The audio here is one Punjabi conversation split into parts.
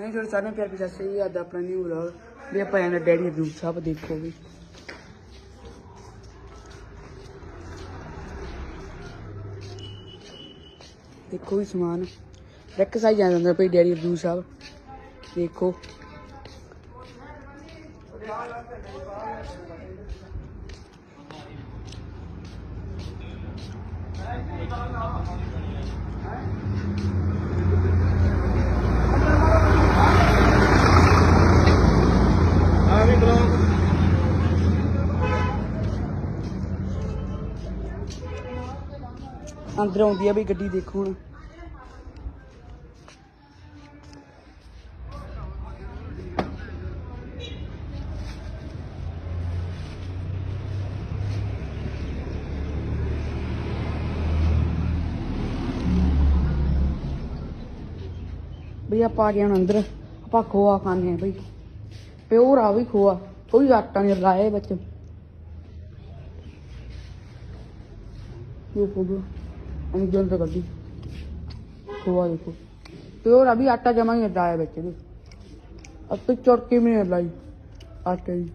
ਹਾਂ ਸਾਰਿਆਂ ਸਾਰੇ ਪਿਆਰ ਪਿਆਰ ਸੇ ਅੱਜ ਆਪਣਾ ਨਿਊ ਵਲੌਗ ਵੀ ਆਪਾਂ ਇਹਨਾਂ ਡੈਡੀ ਰਿਵਿਊ ਸਾਹਿਬ ਦੇਖੋ ਵੀ। ਦੇਖੋ ਵੀ ਸਮਾਨ। ਇੱਕ ਸਾਈ ਜਾਂਦਾ ਭਈ ਡੈਡੀ ਰਿਵਿਊ ਸਾਹਿਬ। ਦੇਖੋ। ਆ ਅੰਦਰ ਆਉਂਦੀ ਆ ਵੀ ਗੱਡੀ ਦੇਖੋ ਹੁਣ। ਬਈ ਆਪਾਂ ਆ ਗਏ ਹੁਣ ਅੰਦਰ, ਆਪਾਂ ਖੋਆ ਖਾਣੇ ਆ ਬਈ। ਪਿਓਰ ਆ ਵੀ ਖੋਆ, ਕੋਈ ਆਟਾ ਨਹੀਂ ਲਾਇਆ ਵਿੱਚ। ਦੇਖੋ ਜੀ ਅੰਦਰ ਤੋਂ ਗੱਡੀ ਖੋਆ ਦੇਖੋ। ਪਿਓਰ ਆ ਆਟਾ ਜਮਾ ਨਹੀਂ ਲਾਇਆ ਵਿੱਚ ਇਹਦੇ। ਅੱਤੇ ਚੜਕੇ ਵੀ ਨਹੀਂ ਲਾਈ। ਆਟੇ ਦੀ।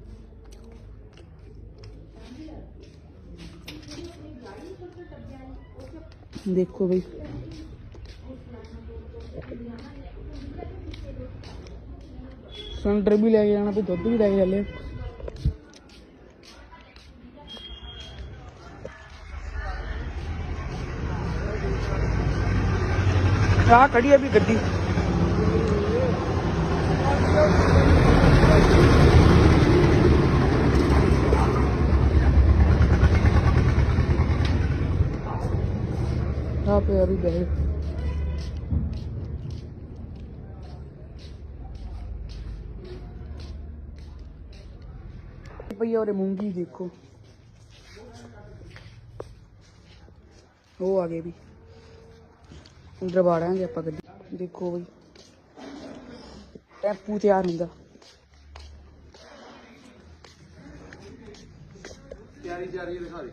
ਦੇਖੋ ਬਈ। ਸਿਲੰਡਰ ਵੀ ਲੈ ਕੇ ਜਾਣਾ ਤੇ ਦੁੱਧ ਵੀ ਲੈ ਕੇ ਚੱਲੇ। ਆ ਖੜੀ ਹੈ ਵੀ ਗੱਡੀ ਆ ਪਿਆ ਵੀ ਬੈਗ ਭਈਆ ਉਹਰੇ ਮੂੰਗੀ ਦੇਖੋ ਉਹ ਆ ਗਏ ਵੀ ਅੰਦਰ ਬਾੜਾਂਗੇ ਆਪਾਂ ਗੱਡੀ ਦੇਖੋ ਬਈ। ਟੈਂਪੂ ਤਿਆਰ ਹੁੰਦਾ। ਤਿਆਰੀ ਤਿਆਰੀ ਦਿਖਾ ਦੇ।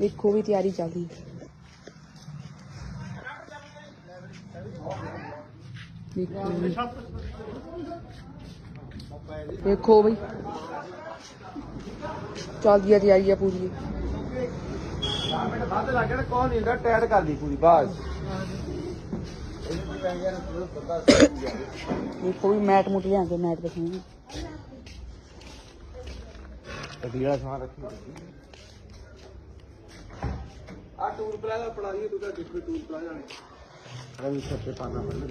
ਦੇਖੋ ਵੀ ਤਿਆਰੀ ਚੱਲਦੀ ਦੇਖੋ ਵੀ। ਦੇਖੋ ਬਈ। ਚੱਲਦੀ ਆ ਤਿਆਰੀ ਆ ਪੂਰੀ। 10 ਮਿੰਟ ਵੱਧ ਲੱਗ ਜਾਣ ਨਹੀਂ ਹੁੰਦਾ ਟਾਇਰ ਕਰ ਪੂਰੀ ਬਸ। ਮੈਟ ਸਮਾਨ ਰੱਖੀ ਆ ਟੂਰ ਪਲਾਜ਼ਾ ਪੜਾ ਰਹੀ ਤੂੰ ਤਾਂ ਦੇਖੋ ਟੂਰ ਪਲਾਜ਼ਾ ਨੇ। ਰਵੀ ਸੱਤੇ ਪਾਣਾ ਪੜਨਾ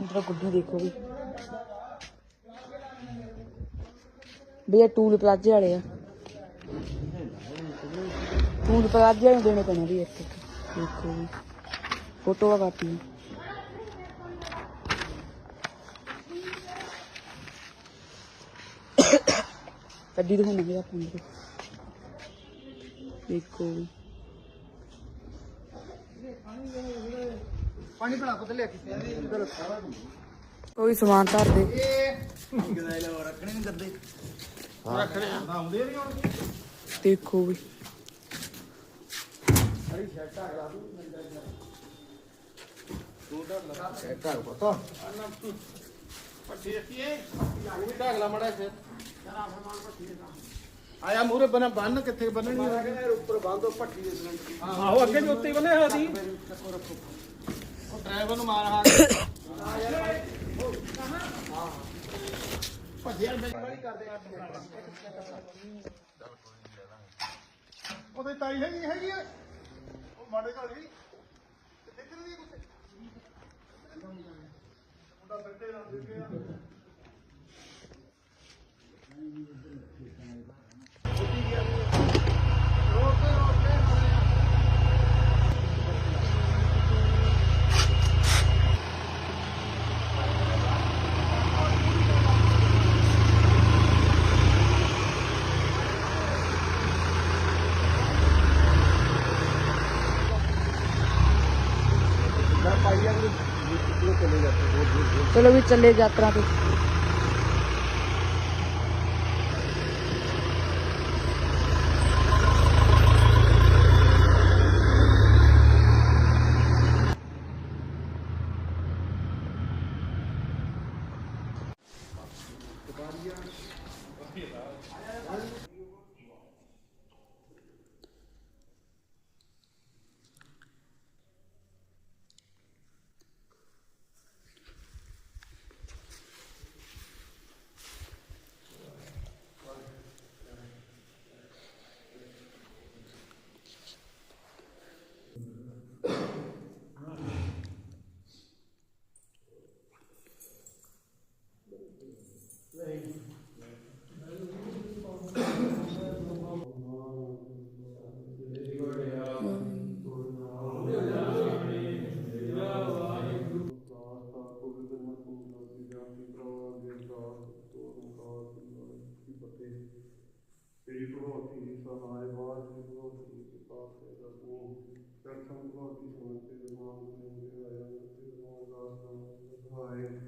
ਅੰਦਰ ਗੁੱਡੀ ਦੇਖੋ ਵੀ। ਭਈਆ ਟੂਲ ਪਲਾਜੇ ਵਾਲੇ ਆ। ਟੂਲ ਪਲਾਜੇ ਨੂੰ ਦੇਣੇ ਪੈਣੇ ਵੀ ਇੱਕ ਇੱਕ। ਦੇਖੋ ਵੀ ਫੋਟੋ ਆ ਕਾਪੀ। ਗੱਡੀ ਦਿਖਾਉਣਾ ਹੈ ਆਪਾਂ ਨੂੰ। ਦੇਖੋ ਵੀ ਪਾਣੀ ਬਣਾ ਪੁੱਤ ਲਿਆ ਕੇ ਕੋਈ ਸਮਾਨ ਧਰ ਦੇ। ਗਦਾਈ ਲਾ ਰੱਖਣੇ ਨਹੀਂ ਕਰਦੇ। ਰੱਖਣੇ ਆਉਂਦੇ ਨਹੀਂ ਹੁਣ। ਦੇਖੋ ਵੀ ਅਰੇ ਸ਼ਰਟ ਆ ਲਾ ਤੂੰ ਤਾਂ ਲਗਾ ਸ਼ਰਟ ਆ ਪਤਾ। ਪੱਟੀ ਰੱਖੀਏ ਉਹ ਢਾਗ ਲਾ ਮੜਾ ਫਿਰ। ਆਇਆ ਮੂਰੇ ਬਨ ਬੰਨ ਕਿੱਥੇ ਬੰਨਣੀ ਹੈ ਉੱਪਰ ਬੰਦੋ ਪੱਟੀ ਦੇ ਸਿਰ ਆਹੋ ਅੱਗੇ ਵੀ ਉੱਤੇ ਬੰਨੇ ਰੱਖੋ। ਉਹ ਡਰਾਈਵਰ ਨੂੰ ਮਾਰ ਹਾ ਭੱਜਿਆ ਬੜੀ ਕਰਦੇ ਆ ਉਹਦੇ ਤਾਈ ਹੈਗੀ ਹੈਗੀ ਮਾੜੇ ਘਰ ਦੀ ਇੱਧਰ ਦੀ ਕੁਛ ਮੁੰਡਾ ਬੱਟੇ ਨਾਲ ਦੇ ਗਿਆ ਚਲੋ ਵੀ ਚੱਲੇ ਯਾਤਰਾ ਤੇ। ਹੀ ਸਹਾਇ ਵਾਹਿਗੁਰੂ ਜੀ ਕੀ ਪਾਸੇ ਦਾ ਤੂੰ ਕਰਤਮ ਕੋ ਦੀ ਸੋਚੇ ਦੇ ਮਾਮਲੇ ਦੇ ਆਇਆ ਤੇ ਮੋਹ ਦਾ ਸਹਾਇ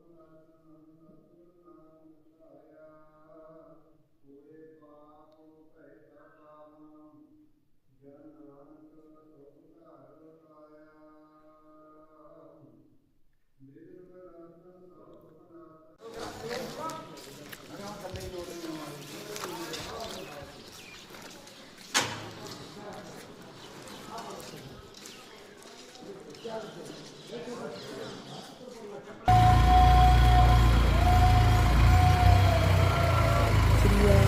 video.